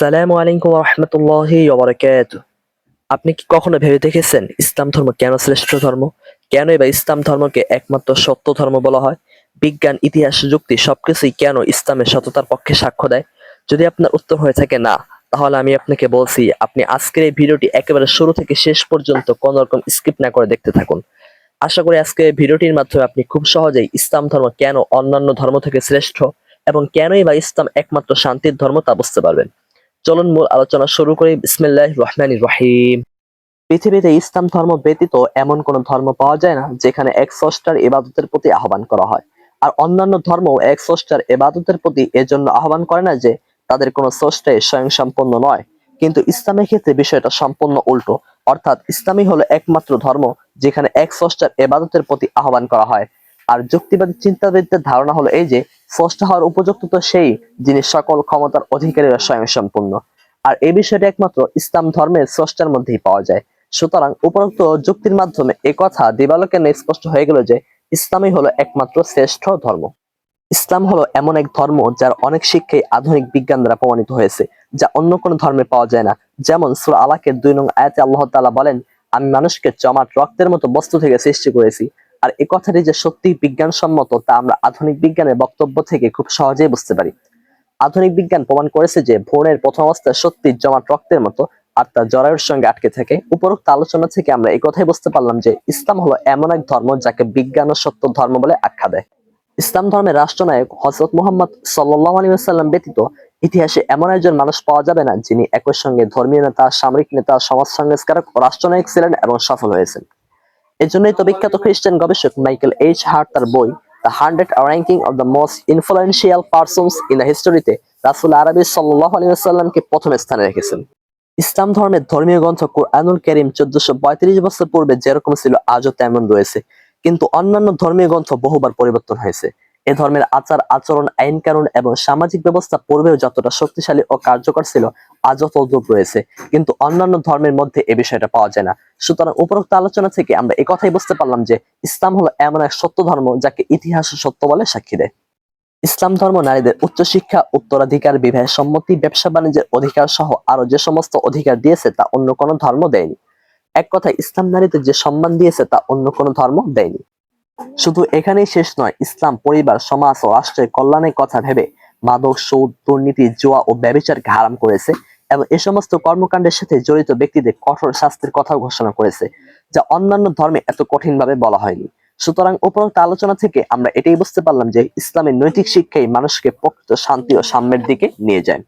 আসসালামু আলাইকুম রহমতুল্লাহি ওবরাকাত আপনি কি কখনো ভেবে দেখেছেন ইসলাম ধর্ম কেন শ্রেষ্ঠ ধর্ম? কেনই বা ইসলাম ধর্মকে একমাত্র সত্য ধর্ম বলা হয়? বিজ্ঞান, ইতিহাস, যুক্তি সবকিছুই কেন ইসলামের সততার পক্ষে সাক্ষ্য দেয়? যদি আপনার উত্তর হয়ে থাকে না, তাহলে আমি আপনাকে বলছি, আপনি আজকের এই ভিডিওটি একেবারে শুরু থেকে শেষ পর্যন্ত কোন রকম স্কিপ না করে দেখতে থাকুন। আশা করি আজকে এই ভিডিওটির মাধ্যমে আপনি খুব সহজেই ইসলাম ধর্ম কেন অন্যান্য ধর্ম থেকে শ্রেষ্ঠ এবং কেনই বা ইসলাম একমাত্র শান্তির ধর্ম তা বুঝতে পারবেন। চলুন মূল আলোচনা শুরু করি। বিসমিল্লাহ রহমান রহিম। পৃথিবীতে ইসলাম ধর্ম ব্যতীত এমন কোন ধর্ম পাওয়া যায় না, যেখানে এক স্রষ্টার ইবাদতের প্রতি আহ্বান করা হয়। আর অন্যান্য ধর্ম এক স্রষ্টার এবাদতের প্রতি এজন্য আহ্বান করে না যে, তাদের কোনো স্রষ্টায় স্বয়ং সম্পন্ন নয়। কিন্তু ইসলামের ক্ষেত্রে বিষয়টা সম্পূর্ণ উল্টো। অর্থাৎ ইসলামই হলো একমাত্র ধর্ম, যেখানে এক স্রষ্টার এবাদতের প্রতি আহ্বান করা হয়। আর যুক্তিবাদী চিন্তাবিদদের ধারণা হলো এই যে স্রষ্টা হওয়ার উপযুক্ত তো সেই যিনি সকল ক্ষমতার অধিকারী ও স্বয়ং সম্পূর্ণ আর এই বিষয়টা একমাত্র ইসলাম ধর্মের স্রষ্টার মধ্যেই পাওয়া যায়। সুতরাং উপরোক্ত যুক্তির মাধ্যমে এ কথা দিবালোকে স্পষ্ট হয়ে গেল যে, ইসলামই হলো একমাত্র শ্রেষ্ঠ ধর্ম। ইসলাম হলো এমন এক ধর্ম যার অনেক শিক্ষাই আধুনিক বিজ্ঞান দ্বারা প্রমাণিত হয়েছে, যা অন্য কোনো ধর্মে পাওয়া যায় না। যেমন সুরা আলাকের দুই নং আয়াতে আল্লাহ তাআলা বলেন, আমি মানুষকে জমাট রক্তের মতো বস্তু থেকে সৃষ্টি করেছি আর এ কথাটি যে সত্যি বিজ্ঞানসম্মত, তা আমরা আধুনিক বিজ্ঞানের বক্তব্য থেকে খুব সহজেই বুঝতে পারি। আধুনিক বিজ্ঞান প্রমাণ করেছে যে ভ্রূণের প্রথম অবস্থায় সত্যি জমাট রক্তের মতো আর তা জরায়ুর সঙ্গে আটকে থাকে। উপরোক্ত আলোচনা থেকে আমরা এই কথাই বুঝতে পারলাম যে ইসলাম হলো এমন এক ধর্ম যাকে বিজ্ঞান ও সত্য ধর্ম বলে আখ্যা দেয়। ইসলাম ধর্মের রাষ্ট্রনায়ক হজরত মোহাম্মদ সাল্লাহ আলী সাল্লাম ব্যতীত ইতিহাসে এমন একজন মানুষ পাওয়া যাবে না যিনি একই সঙ্গে ধর্মীয় নেতা, সামরিক নেতা, সমাজ সংস্কারক ও রাষ্ট্রনায়ক ছিলেন এবং সফল হয়েছেন। এজন্যই তো বিখ্যাত খ্রিস্টান গবেষক মাইকেল এইচ হার্ট তার বই the hundred ranking of the most influential persons in the হিস্টোরিতে রাসুল আরবি সাল্লাহ আলী সাল্লামকে প্রথম স্থানে রেখেছেন। ইসলাম ধর্মের ধর্মীয় গ্রন্থ কোরআনুল করিম চোদ্দশো পঁয়ত্রিশ বছর পূর্বে যেরকম ছিল আজও তেমন রয়েছে। কিন্তু অন্যান্য ধর্মীয় গ্রন্থ বহুবার পরিবর্তন হয়েছে। এ ধর্মের আচার, আচরণ, আইন কানুন এবং সামাজিক ব্যবস্থা পূর্বেও যতটা শক্তিশালী ও কার্যকর ছিল, আজও তদ্রুপ রয়েছে। কিন্তু অন্যান্য ধর্মের মধ্যে এ বিষয়টা পাওয়া যায় না। সুতরাং উপরোক্ত আলোচনা থেকে আমরা কথাই বুঝতে পারলাম যে, ইসলাম হলো এমন এক সত্য ধর্ম যাকে ইতিহাস সত্য বলে সাক্ষী দেয়। ইসলাম ধর্ম নারীদের উচ্চশিক্ষা, উত্তরাধিকার, বিবাহ সম্মতি, ব্যবসা বাণিজ্যের অধিকার সহ আরও যে সমস্ত অধিকার দিয়েছে তা অন্য কোনো ধর্ম দেয়নি। এক কথায়, ইসলাম নারীদের যে সম্মান দিয়েছে তা অন্য কোনো ধর্ম দেয়নি। শুধু এখানেই শেষ নয়, ইসলাম, পরিবার, সমাজ ও রাষ্ট্রের কল্যাণের কথা ভেবে মাদক, সৌদ, দুর্নীতি, জুয়া ও ব্যবচারকে হারাম করেছে এবং এ সমস্ত কর্মকাণ্ডের সাথে জড়িত ব্যক্তিদের কঠোর শাস্তির কথাও ঘোষণা করেছে, যা অন্যান্য ধর্মে এত কঠিনভাবে বলা হয়নি। সুতরাং উপরোক্ত আলোচনা থেকে আমরা এটাই বুঝতে পারলাম যে ইসলামের নৈতিক শিক্ষাই মানুষকে প্রকৃত শান্তি ও সাম্যের দিকে নিয়ে যায়।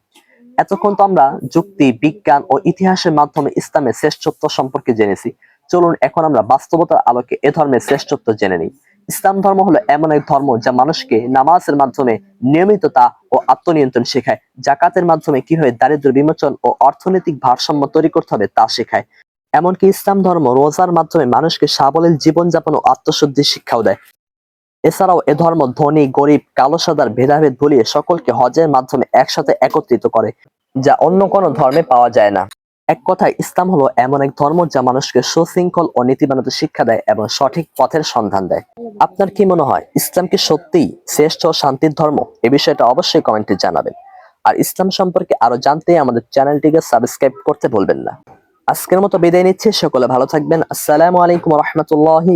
এতক্ষণ তো আমরা যুক্তি, বিজ্ঞান ও ইতিহাসের মাধ্যমে ইসলামের শ্রেষ্ঠত্ব সম্পর্কে জেনেছি। চলুন এখন আমরা বাস্তবতার আলোকে এ ধর্মের শ্রেষ্ঠত্ব জেনে নিই। ইসলাম ধর্ম হলো এমন এক ধর্ম যা মানুষকে নামাজের মাধ্যমে নিয়মিততা ও আত্মনিয়ন্ত্রণ শেখায়। জাকাতের মাধ্যমে কীভাবে দারিদ্র বিমোচন ও অর্থনৈতিক ভারসাম্য তৈরি করতে হবে তা শেখায়। এমনকি ইসলাম ধর্ম রোজার মাধ্যমে মানুষকে সাবলীল জীবনযাপন ও আত্মশুদ্ধির শিক্ষাও দেয়। এছাড়াও এ ধর্ম ধনী, গরিব কালো সাদার ভেদাভেদ ভুলিয়ে সকলকে হজের মাধ্যমে একসাথে একত্রিত করে, যা অন্য কোনো ধর্মে পাওয়া যায় না। এক কথায় ইসলাম হলো এমন এক ধর্ম যা মানুষকে সুশৃঙ্খল ও নীতিবানত শিক্ষা দেয় এবং সঠিক পথের সন্ধান দেয়। আপনার কি মনে হয়, ইসলাম কি সত্যিই শ্রেষ্ঠ শান্তির ধর্ম? এ বিষয়টা অবশ্যই কমেন্টে জানাবেন। আর ইসলাম সম্পর্কে আরও জানতে আমাদের চ্যানেলটিকে সাবস্ক্রাইব করতে ভুলবেন না। আজকের মতো বিদায় নিচ্ছে, সকলে ভালো থাকবেন। আসসালামু আলাইকুম রহমতুল্লাহি